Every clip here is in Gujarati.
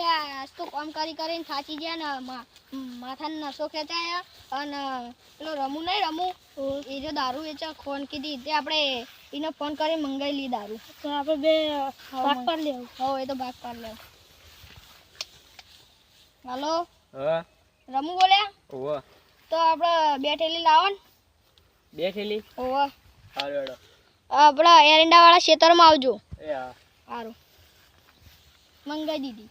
એટલે આજ કામ કરી કરીને થાચી ગયા ને માથાનો નસો ખેંચાયા અને પેલો રમુ નહીં રમુ? એ જો દારૂ વેચે ફોન કીધી. તે આપણે એને ફોન કરી મંગાવી લી દારૂ. તો આપણે બે ભાગ પર લેવું. હો એ તો ભાગ પર લેવું. હાલો? હા. રમુ બોલ્યા? ઓવો તો આપણે બે થેલી લાવો ને. બે થેલી ઓવા સારું હેડો આપણા એરંડા વાળા ખેતરમાં આવજો. એ હા. સારું મંગાવી દીધી.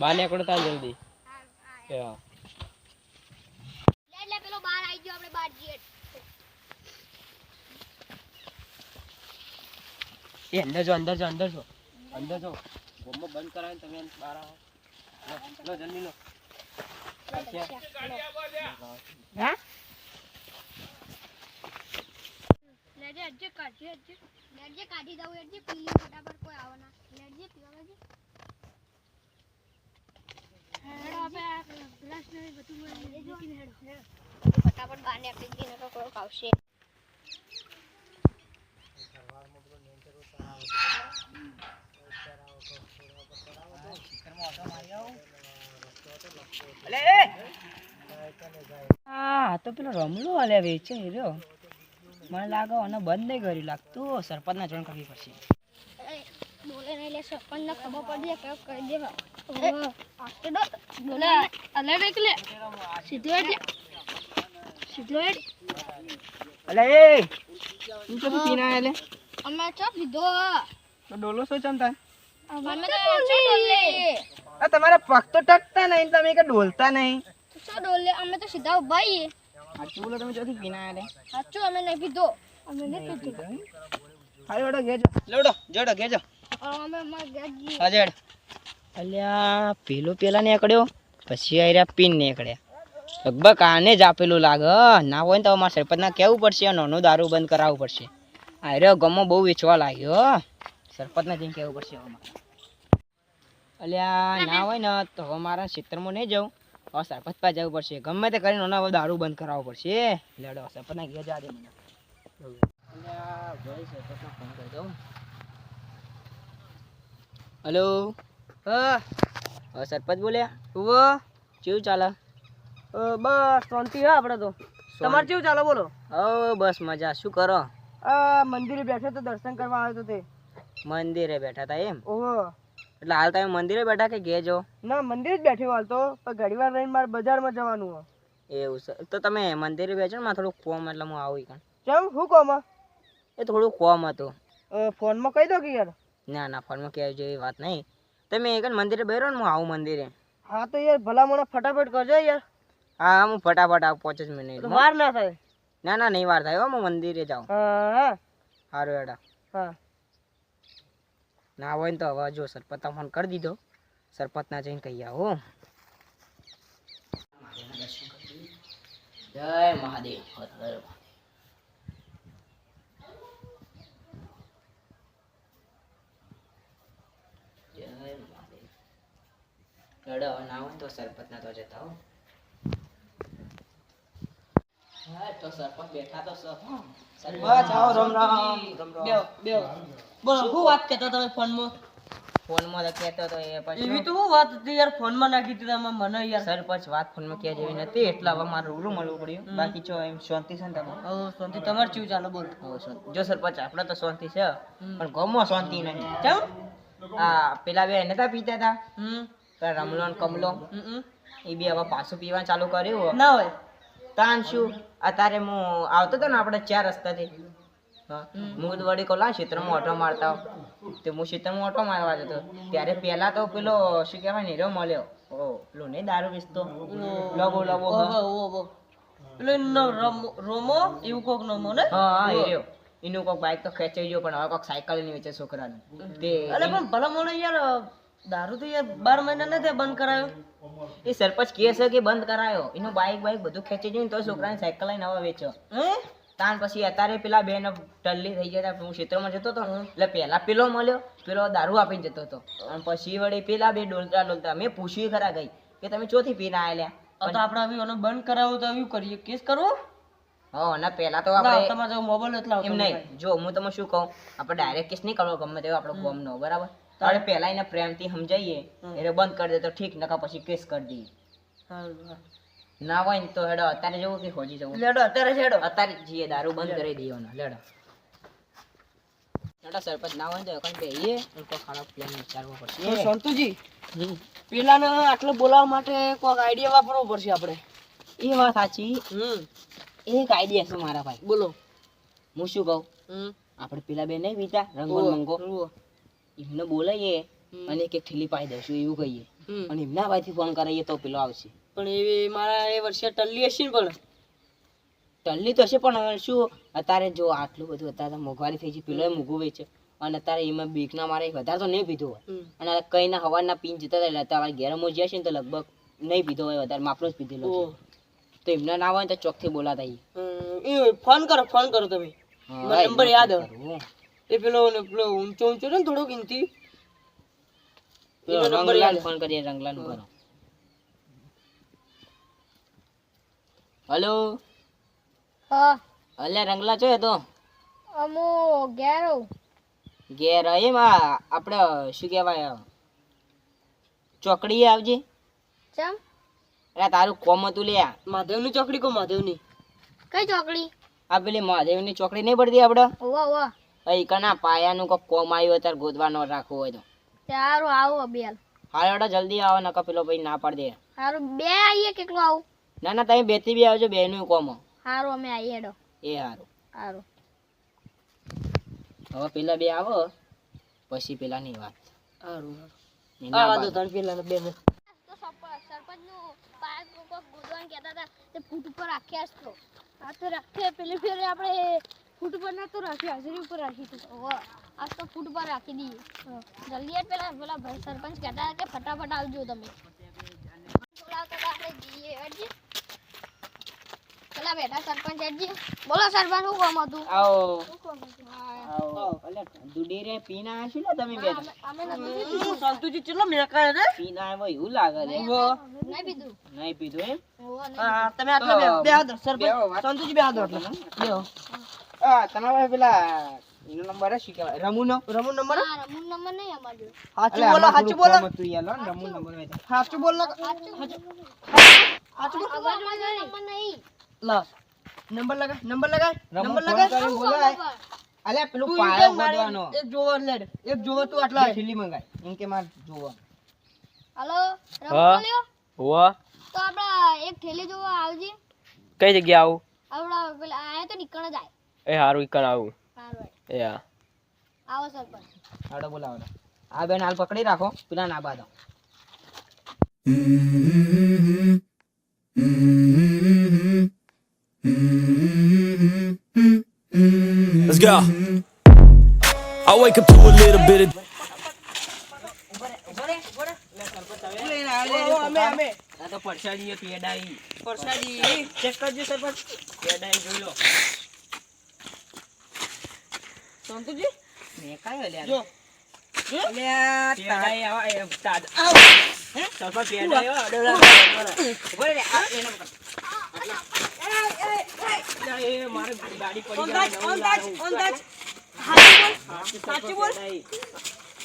બહાર નીકળો તા જલ્દી. હા એટલે પેલો બહાર આવી ગયો આપણે બહાર જઈએ એ અંદર જો અંદર જો અંદર જો. અંદર જો. ગોમો બંધ કરાવીને તમે બહાર આવો. લો, લો જલ્દી લો. હા? લેજે અજ્જે લેજે કાઢી દઉં એટલે પીલી ફટાફટ કોઈ આવવાના લેજે પીવા લેજે હેડો આપણે આ ગ્લાસ ને બધું મૂકીને હેડો હેડો ફટાફટ બહાર નીકળી જઈને કોઈ આવશે હા તો પેલો રમલો હાલે, વેચે રહ્યો. મને લાગે અને બંધ નહીં કરી લાગતું સરપંચને જાણ કરવી પડશે. બોલે નહીં લે સરપંચને ખબર પડી જાય, કયો કહી દેવા. બોલે અલે દેખ લે સીધો હેડ લે સીધો હેડ અલે એ તું તો પીના આલે અમે ચો લીધો તો ડોલો શું ચમતા અમે તો ચો ડોલે આ તમારા પગ તો ટકતા નહીં તમે કે ડોલતા નહીં તો ચો ડોલે અમે તો સીધા ઊભા છીએ સાચું બોલો તમે ચોથી પીના આલે સાચું અમે નહીં પીધો અમે નહીં પીધો હાલો ઓડો ગેજો લેવડો જોડો ગેજો અમે અમારા ઘેર જઈએ હાજર અલ્યા, પેલો પેલા નીકળ્યો, પછી આર્યા પીન નીકળ્યા. લગભગ આને જ આપેલું લાગે. ના હોય ને તો અમારા સરપંચના કહેવું પડશે? નાનો દારૂ બંધ કરાવવું પડશે. આર્યો ગમો બહુ વેચવા લાગ્યો સરપંચને જઈને કહેવું પડશે અલ્યા, ના હોય ને તો હવે મારા ક્ષેત્રમાં નહીં જાઉં હવે સરપંચ પાસે જવું પડશે. ગમે તે કરીને હવે દારૂ બંધ કરાવવો પડશે. લડો સરપંચના ઘેર જા દે મને. અલ્યા ફોન કરી દઉં. હલો હા. સરપંચ બોલ્યા? વો કેવું ચાલે? બસ શાંતિ હા આપણે તો. તમારે કેવું ચાલે બોલો? હા બસ મજા. શું કરો? આ મંદિરે બેઠો તો દર્શન કરવા આવ્યો તો તે. મંદિરે બેઠા હતા એમ? ઓહો એટલે હાલ તમે મંદિરે બેઠા કે ઘેર જો? ના મંદિરે જ બેઠો હાલ તો. પણ ઘડી વાર રહીને મારે બજારમાં જવાનું એવું છે. તો તમે મંદિરે બેસો ને મારે થોડુંક કોમ એટલે હું આવું કાં કેમ? શું કોમ? એ થોડું કોમ હતું. ફોનમાં કહી દો કે યાર. ના ના ફોનમાં કહેવાય જેવી વાત નહીં. તમે એક મંદિરે બેરો ને હું આવું મંદિરે. હા તો યાર ભલા મને ફટાફટ કરજો યાર. હા હું ફટાફટ આવું પાંચ જ મિનિટ વાર ના થાય. ના ના નહીં વાર થાય હો હું મંદિરે જાઉં. સારું એડા હા. ના હોય ને તો હવે જો સરપંચ ફોન કરી દીધો. સરપંચ ના જઈને કહી આવો જય મહાદેવ હર હર મહાદેવ. જય મહાદેવ લડો ના હોય તો સરપંચ ના તો જતા હો. હા તો સરપંચ બેઠા તો સરપંચ આવો રામ રામ રામ રામ બેવ બેવ. બોલો શું વાત કહેતા તમે ફોનમાં? ફોનમાં તો કહેતો તો એ પછી એવી તો શું વાત હતી યાર ફોનમાં નાખી દીધા તમે મને યાર. સરપંચ વાત ફોનમાં કહે જેવી નથી એટલે હવે મારે રૂબરૂ મળવું પડ્યું. બાકી એમ શાંતિ છે ને તમે ઓ શાંતિ. તમારે ચીવ ચાલો? બોલ. જો સરપંચ આપણે તો શાંતિ છે. પણ ગામમાં શાંતિ નહીં. આ પેલા બે નતા પીતા હતા રમલો ને કમલો. એ બી હવે પાછું પીવા ચાલુ કર્યું ના હોય. તાન શું? અત્યારે હું આવતો હતો ને આપણે ચાર રસ્તાથી. હું. વળી કોલા ક્ષેત્રમાં ઓટો મારતા તે હું ક્ષેત્રમાં ઓટો મારવા જતો ત્યારે પહેલા તો પેલો શું કહેવાય નીરો મળ્યો. ઓ પેલો નહીં દારૂ વેચતો લવો લવો પેલો રોમો એવું કોક નોમો ને? હા હા એ રહ્યો. એનું કોઈક બાઇક તો ખેંચાઈ ગયો પણ હવે કોઈક સાયકલની વેચે ને તે અરે પણ ભલા મોણો યાર દારૂ તો યાર બાર મહિના નથી બંધ કરાયો. એ સરપંચ કહે છે કે બંધ કરાયો. એનું બાઇક બાઇક બધું ખેંચી જઈને તો છોકરાને સાયકલ લઈને હવે વેચો. હે? તાન પછી અત્યારે પેલા બેન ટલ્લી થઈ ગયા હું ક્ષેત્રમાં જતો હતો એટલે પેલા પેલો મળ્યો પેલો દારૂ આપીને જતો હતો. અને પછી વળી પેલા બે ડોલતા ડોલતા મેં પૂછ્યું ખરા ગઈ કે તમે ચોથી પીને આયેલા આ તો આપણે આવી એનો બંધ કરાવો તો એવું કરીએ. કેસ કરવો? હા અને પેલા તો આપણે તમારે મોબાઈલ એટલા એમ નહીં. જો હું તમને શું કહું આપણે ડાયરેક્ટ કેસ નહીં કરવો ગમે તેવો આપણો નો બરાબર આપણે પહેલા એને પ્રેમથી સમજાવીએ એટલે બંધ કરી દે તો ઠીક નકા પછી કેસ કરી દઈએ. ના હોય ને તો હેડો અત્યારે જવું કે ખોજી જવું? લેડો અત્યારે હેડો. અત્યારે જઈએ દારૂ બંધ કરી દેવાનો લેડો. હેડો સરપંચ ના હોય ને તો એકણ બેહીએ તો કોઈ ખરાબ પ્લાન વિચારવો પડશે. સંતુજી પેલાને આટલો બોલાવવા માટે કોઈક આઈડિયા વાપરવો પડશે આપણે? એ વાત સાચી. હમ. એક આઈડિયા છે મારા ભાઈ. બોલો. હું શું કહું? હમ. આપણે પેલા બે નહીં બીજા રંગો મંગો. એમને બોલાવીએ અને એક એક ઠેલી પાઈ દઈશું એવું કહીએ. અને એમના ભાઈથી ફોન કરાવીએ તો પેલો આવશે. પણ એ મારા એ વર્ષે ટલ્લી હશે ને પણ. ટલ્લી તો હશે પણ હવે શું અત્યારે જો આટલું બધું અત્યારે મોંઘવારી થઈ છે પેલો મોંઘું વેચે. અને અત્યારે એમાં બીકના મારે વધારે તો નહીં પીધું હોય. અને કઈ ના હવાના પીન જતા હતા એટલે અત્યારે ઘેર મોજી હશે ને તો લગભગ નહીં પીધો હોય વધારે માપનો જ પીધેલો તો એમને ના હોય તો ચોકથી બોલાતા એ ફોન કરો ફોન કરો તમે. નંબર યાદ હોય. એ પેલો પેલો ઊંચો ઊંચો છે ને થોડો કિંમતી? રંગલાલ ફોન કરીએ રંગલાલ કરો. હલો? હા. અલ્યા રંગલા છો તો અમો ઘેર ઘેર એમાં આપણે શું કહેવાય ચોકડી આવજે. ચમ? અરે તારું કોમ હતું લે. મહાદેવની ચોકડી કો મહાદેવની કઈ ચોકડી? આ પેલી મહાદેવની ચોકડી નહીં પડતી આપણે ઓવા ઓવા અહીં કના પાયાનું કોઈ કોમ આવ્યું હોય ત્યારે ન રાખવું હોય તો. સારું આવો બેલ હાલ હેડો જલ્દી આવો નકર પેલો ભાઈ ના પાડી દે. સારું બે આવીએ કેટલું આવું? ના ના તમે બેથી બે આવજો બેનું કોમ. સારું અમે આવીએ હેડો. એ સારું સારું હવે પેલા બે આવો પછી પેલા ની વાત સારું એ આ ના વાંધો પેલા બે તો સરપંચનું પાક કોક ગોદવાનું કહેતા હતા તે ફૂટ ઉપર રાખ્યા જ તો. આ તો રાખે પેલી ફેરે આપણે ફૂટ ના તો રાખી હાજરી ઉપર રાખી તું. આજ તો ફૂટ રાખી દઈએ જલ્દી પેલા પેલા ભાઈ સરપંચ કહેતા કે ફટાફટ આવજો તમે. આપણે જઈએ હેડજી. પેલા બેઠા સરપંચ હેડજી. બોલો સરપંચ શું કામ હતું? આવો. શું કામ હતું? હા. આવો. અલ્યા દુડી રે પીના આશી લે તમે બે અમે અમે નથી પીધું. શાંતુજી કેટલો રે? પીના આવ્યો એવું લાગે નહીં પીધું. નહીં પીધું એમ? હા તમે આટલા બે બે સરપંચ. શાંતુજી બે આટલા. બેહો આ તમારા પેલા નંબર શું કહેવાય? રમુનો? રમુ નંબર ના, નંબર નહીં અમાર. સાચું બોલો સાચું બોલો. રમુ નંબર સાચું બોલો. સાચું સાચું બોલો. અમાર નંબર નહીં. લા નંબર લગાય નંબર લગાય નંબર ફોન લગાય. કરીને શું બોલાય. ખબર? પેલું પાયો ઈ કે મારે ગોતવાનો. એક જોવો લેડ. એક જોવો તું આટલા. ઠીલી મંગાય. એમ કે મારે જોવો. હલો રમૂન હા. હોવા. તો આપડા એક થેલી જોવા આવજે. કઈ જગ્યા આવું? આપડા પેલા આયા તો નીકળ જાય એ હારું ઈકણ આવું. એ હા આવો સરપંચ હાડો બોલાવો આ બેન હાલ પકડી રાખો પેલા ના બાદો Let's go. I wake up to a little bit of. અમે અમે આ તો પરસાડી પેડાઈ પરસાદી ચેક કરજો સરપંચ પેડાઈ જોઈ લો શાંતુજી? મેં કાયો લ્યા જો.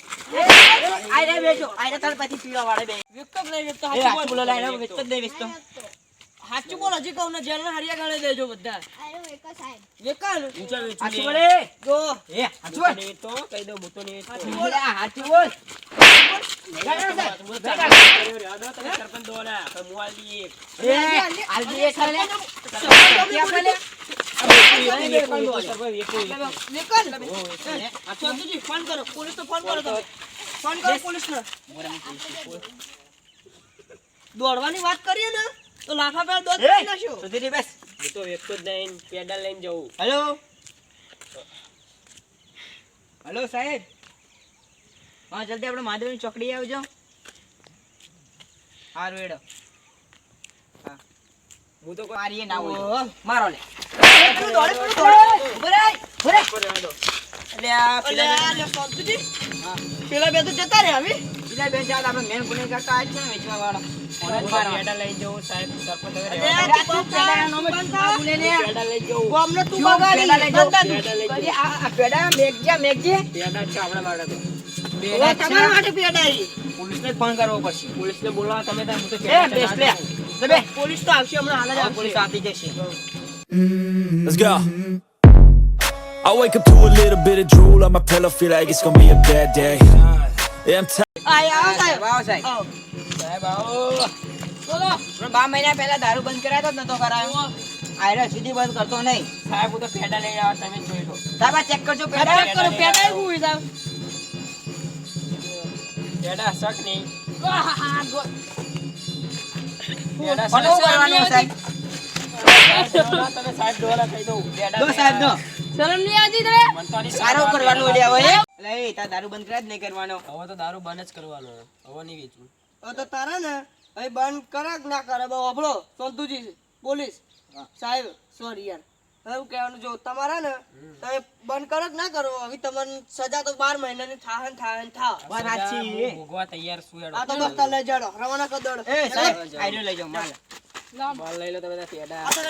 આયરે બેજો આયરે તાર પછી પીવા વાળે બે વ્યક્ત નહીં હાચું બોલો. બોલ લાઈનો નહીં વેચતો સાચું બોલ હજી કહું ને જેલના હરિયા ગાળે દેજો બધા. વેકાલ. બોલે? જો. એ બોલ. તો કહી. બોલ. આ બોલ. સરપંચ દો ને. એ ખાલે સરપંચ ફોન કરો પોલીસ તો ફોન કરો તમે. ફોન કરો પોલીસ દોડવાની વાત કરીએ ને. તો લાફા પેલા દોડ કરી નાખ્યો સુધીરી બસ. હું તો વેચતો જ લઈને પેડલ લઈને જવું હેલો? હલો સાહેબ? હા જલ્દી આપણે માધવની ચોકડી આવજો. હારું હેડો. હું. તો મારીએ ના હોય. મારો લે. દોડે, દોડે. એટલે આ. પેલા બે તો જતા રહ્યા હવે પેલા બે ચાલ આપણે મેન ગુનેગાર તો આ છે વેચવા વાળા. ઓને જ મારવા. લઈ જવું સાહેબ સરપંચ હવે અરે, રહેવા અરે, તું ને. પેડા લઈ જવું ગામને તું જો, બગાડી પેલા લઈ જાઓ. બંધા તું. પેડા લઈ જવું કદી આ- આ પેડા મેઘજે, મેઘજે. પેડા છે આપણા માટે તો પેડા તમારા માટે પેડા આવી. પોલીસને જ ફોન કરવો પડશે પોલીસને બોલાવો તમે તાર હું તો એ બેસ લે દઉં. પોલીસ તો આવશે હમણાં હાલ જ પોલીસ આવતી જશે Let's go. I wake up to a little bit of drool on my pillow, feel like it's gonna be a bad day. Yeah, I'm tired. આવો સાહેબ. આવો સાહેબ. સાહેબ આવો. પણ બા મહિના પહેલા દારૂ બંધ કરાયો તો નતો કરાયો. આયરા સુધી બંધ કરતો નહીં. સાહેબ હું તો પેડા લઈ આવ્યા તમે જોઈ લો. સાહેબ આ ચેક કરજો પેડા check કરો, પેડા એવું હોય સાહેબ. પેડા શક નહીં. શું સાહેબ. કરવાનું એટલે એ તાર દારૂ બંધ કરાય જ નહીં કરવાનો. હવે તો દારૂ બંધ જ કરવાનો હવે નહીં વેચવું. હવે તો તારા ને હવે બંધ કરે કે ના કરે બહુ અભળો. સંતુજી પોલીસ સાહેબ સોરી યાર. હવે હું કહેવાનું જો તમારા ને તમે બંધ કરો કે ના કરો? હવે તમને સજા તો બાર મહિનાની થાહે ને થાહે થા હું ભોગવા તૈયાર છું હેડો. આ તો બસ્તા લઈ જાડો. રવાના કર દોડો. એ સાહેબ આઈડો લઈ જાઓ માલ. માલ લઈ લો તમે પેડા આ તો.